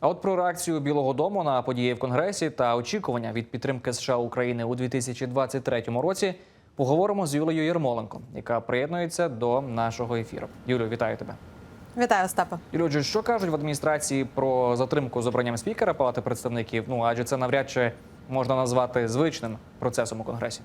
А от про реакцію Білого Дому на події в Конгресі та очікування від підтримки США України у 2023 році поговоримо з Юлією Єрмоленко, яка приєднується до нашого ефіру. Юлію, вітаю тебе. Вітаю, Остапе. Юлію, що кажуть в адміністрації про затримку з обранням спікера Палати представників? Ну адже це навряд чи можна назвати звичним процесом у Конгресі.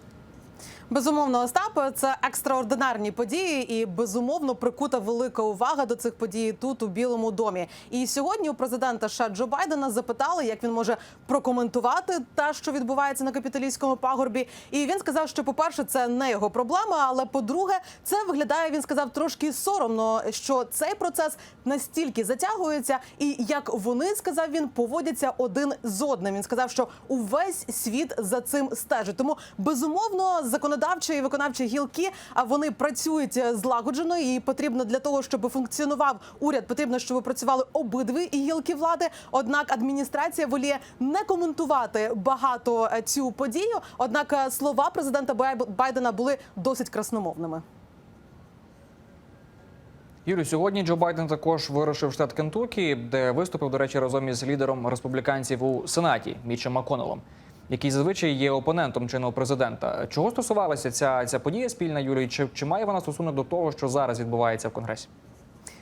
Безумовно, Остапе, це екстраординарні події, і безумовно прикута велика увага до цих подій тут у Білому домі. І сьогодні у президента США Джо Байдена запитали, як він може прокоментувати те, що відбувається на капіталійському пагорбі. І він сказав, що, по-перше, це не його проблема. Але по-друге, це виглядає. Він сказав трошки соромно, що цей процес настільки затягується, і як вони сказав він, поводяться один з одним. Він сказав, що увесь світ за цим стежить. Тому безумовно законодавчі і виконавчі гілки, а вони працюють е, злагоджено і потрібно для того, щоб функціонував уряд, потрібно, щоб працювали обидві гілки влади. Однак адміністрація воліє не коментувати багато е, цю подію. Однак е, слова президента Бай- Байдена були досить красномовними. Юлю, сьогодні Джо Байден також вирушив штат Кентукі, де виступив, до речі, разом із лідером республіканців у Сенаті Мічем Маконелом, який зазвичай є опонентом чинного президента. Чого стосувалася ця, ця подія спільна, Юрій? Чи, чи має вона стосунок до того, що зараз відбувається в Конгресі?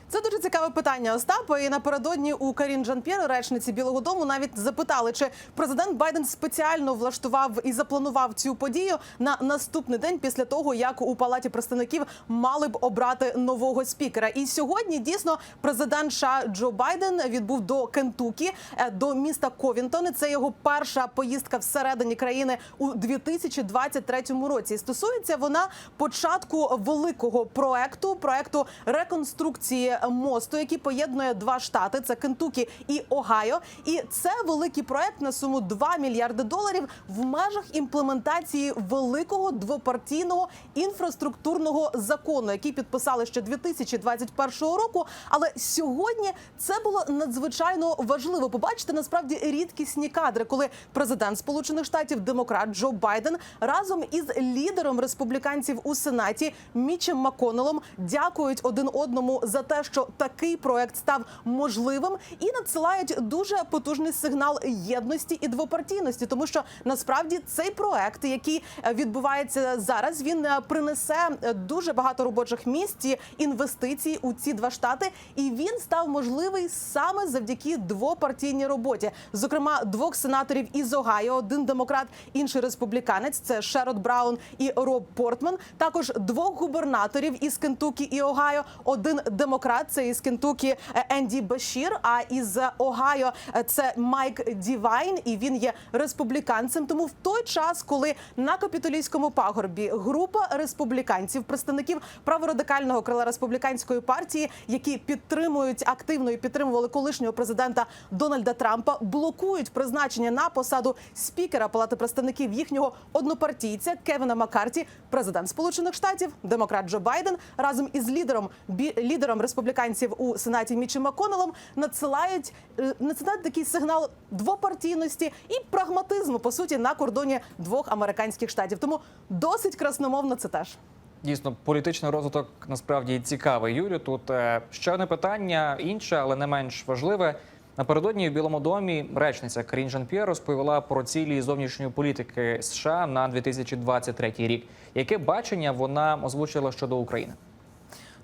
Це дуже цікаве питання, Остапа. І напередодні у Карін Жан-П'єр, речниці Білого Дому, навіть запитали, чи президент Байден спеціально влаштував і запланував цю подію на наступний день після того, як у палаті представників мали б обрати нового спікера. І сьогодні дійсно президент США Джо Байден відбув до Кентукі, е, до міста Ковінтон. Це його перша поїздка всередині країни у 2023 році. Стосується вона початку великого проекту проекту реконструкції мосту, який поєднує два штати: це Кентукі і Огайо. І це великий проект на суму 2 мільярди доларів в межах імплементації великого двопартійного інфраструктурного закону, який підписали ще 2021 року. Але сьогодні це було надзвичайно важливо. Побачити насправді рідкісні кадри, коли президент Сполучених Штатів демократ Джо Байден разом із лідером республіканців у сенаті Мічем Маконелом дякують один одному за те, що такий проект став можливим, і надсилають дуже потужний сигнал єдності і двопартійності, тому що насправді цей проект, який е, відбувається зараз, він е, принесе е, дуже багато робочих місць, і інвестицій у ці два штати, і він став можливий саме завдяки двопартійній роботі, зокрема двох сенаторів із Огайо, один демократ, інший республіканець. Це Шерод Браун і Роб Портман. Також двох губернаторів із Кентукі і Огайо, один демократ, це із Кентукі е, Енді Башір. А із Огайо е, це Майк Дівайн, і він є республіканцем. Тому в той час, коли на капітолійському пагорбі група республіканців, представників праворадикального крила республіканської партії, які підтримують активно і підтримували колишнього президента Дональда Трампа, блокують призначення на посаду спікера Палати представників їхнього однопартійця Кевіна Маккарті, президент Сполучених Штатів, демократ Джо Байден разом із лідером лідером республіканців у сенаті Мічем Маконелом надсилають е, надсилають такий сигнал двопартійності і прагматизму по суті на кордоні двох американських штатів. Тому досить красномовно це теж. Дійсно, політичний розвиток насправді цікавий. Юлю, тут е, ще одне питання, інше, але не менш важливе. Напередодні в Білому домі речниця Карін Жан-П'єр розповіла про цілі зовнішньої політики США на 2023 рік. Яке бачення вона озвучила щодо України?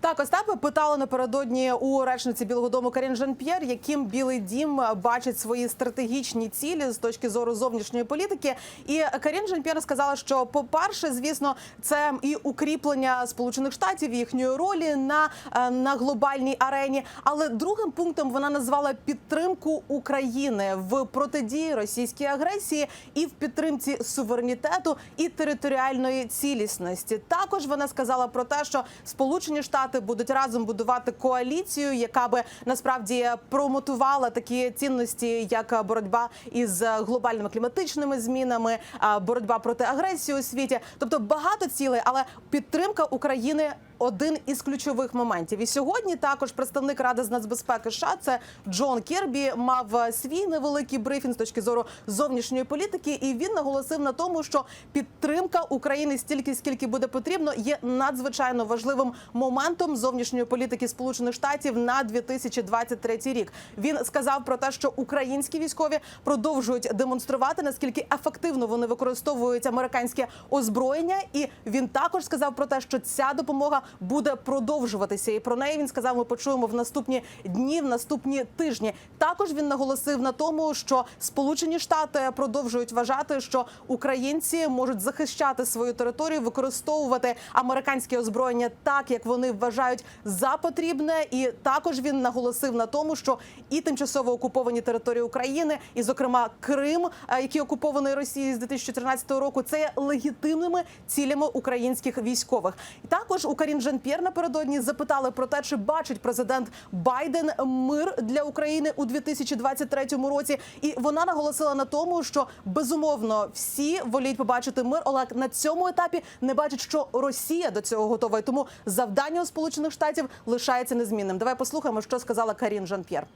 Так, Остапе питали напередодні у речниці Білого Дому Карін Жан-П'єр, яким Білий Дім бачить свої стратегічні цілі з точки зору зовнішньої політики. І Карін Жан-П'єр сказала, що по-перше, звісно, це і укріплення Сполучених Штатів їхньої ролі на, е, на глобальній арені. Але другим пунктом вона назвала підтримку України в протидії російській агресії і в підтримці суверенітету і територіальної цілісності. Також вона сказала про те, що Сполучені Штати будуть разом будувати коаліцію, яка би насправді промотувала такі цінності, як боротьба із глобальними кліматичними змінами, боротьба проти агресії у світі. Тобто багато цілей, але підтримка України один із ключових моментів. І сьогодні також представник ради з нацбезпеки США, це Джон Кірбі, мав е, свій невеликий брифінг з точки зору зовнішньої політики, і він наголосив на тому, що підтримка України стільки, скільки буде потрібно, є надзвичайно важливим моментом зовнішньої політики Сполучених Штатів на 2023 рік. Він сказав про те, що українські військові продовжують демонструвати наскільки ефективно вони використовують американське озброєння, і він також сказав про те, що ця допомога буде продовжуватися. І про неї він сказав. Ми почуємо в наступні дні, в наступні тижні. Також він наголосив на тому, що Сполучені Штати продовжують вважати, що українці можуть захищати свою територію, використовувати американське озброєння так, як вони вважають за потрібне. І також він наголосив на тому, що і тимчасово окуповані території України, і зокрема Крим, е, який окупований Росією з 2014 року, це є легітимними цілями українських військових. І також у Карін Жан-П'єр напередодні запитали про те, чи бачить президент Байден мир для України у 2023 році. І вона наголосила на тому, що безумовно всі воліють побачити мир, але на цьому етапі не бачить, що Росія до цього готова. І тому завдання у Сполучених Штатів лишається незмінним. Давай послухаємо, що сказала Карін Жан-П'єр.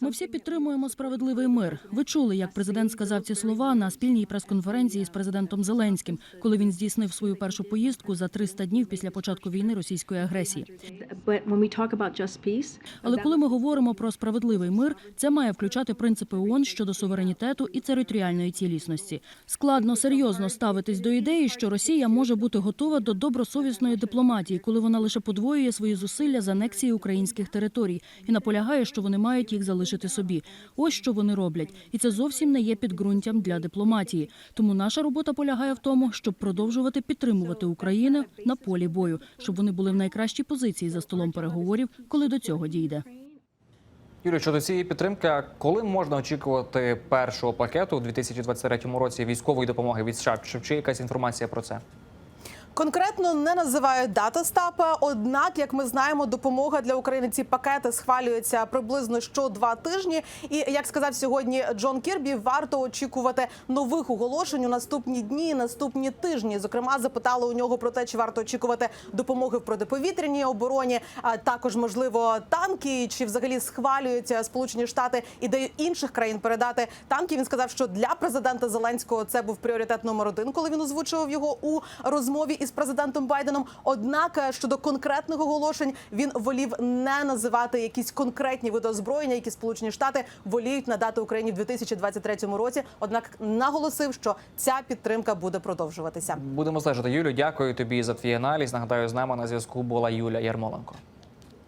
Ми всі підтримуємо справедливий мир. Ви чули, як президент сказав ці слова на спільній прес-конференції з президентом Зеленським, коли він здійснив свою першу поїздку за 300 днів після початку війни російської агресії. Але коли ми говоримо про справедливий мир, це має включати принципи ООН щодо суверенітету і територіальної цілісності. Складно серйозно ставитись до ідеї, що Росія може бути готова до добросовісної дипломатії, коли вона лише подвоює свої зусилля з анексії українських територій і наполягає, що вони мають їх залишити собі. Ось що вони роблять, і це зовсім не є підґрунтям для дипломатії. Тому наша робота полягає в тому, щоб продовжувати підтримувати Україну на полі бою, щоб вони були в найкращій позиції за столом переговорів, коли до цього дійде. Юрій, щодо цієї підтримки, коли можна очікувати першого пакету у 2023 році військової допомоги від США? Чи чи якась інформація про це? Конкретно не називають дата стапа. Однак, як ми знаємо, допомога для України ці пакети схвалюються приблизно що два тижні. І як сказав сьогодні Джон Кірбі, варто очікувати нових оголошень у наступні дні, наступні тижні. Зокрема, запитали у нього про те, чи варто очікувати допомоги в протиповітряній обороні, а також можливо танки, чи взагалі схвалюються Сполучені Штати ідею інших країн передати танки. Він сказав, що для президента Зеленського це був пріоритет номер один, коли він озвучував його у розмові із президентом Байденом. Однак е, щодо конкретних оголошень він волів не називати якісь конкретні види озброєння, які Сполучені Штати воліють надати Україні в 2023 році. Однак наголосив, що ця підтримка буде продовжуватися. Будемо стежити. Юлю, дякую тобі за твій аналіз. Нагадаю, з нами на зв'язку була Юля Ярмоленко.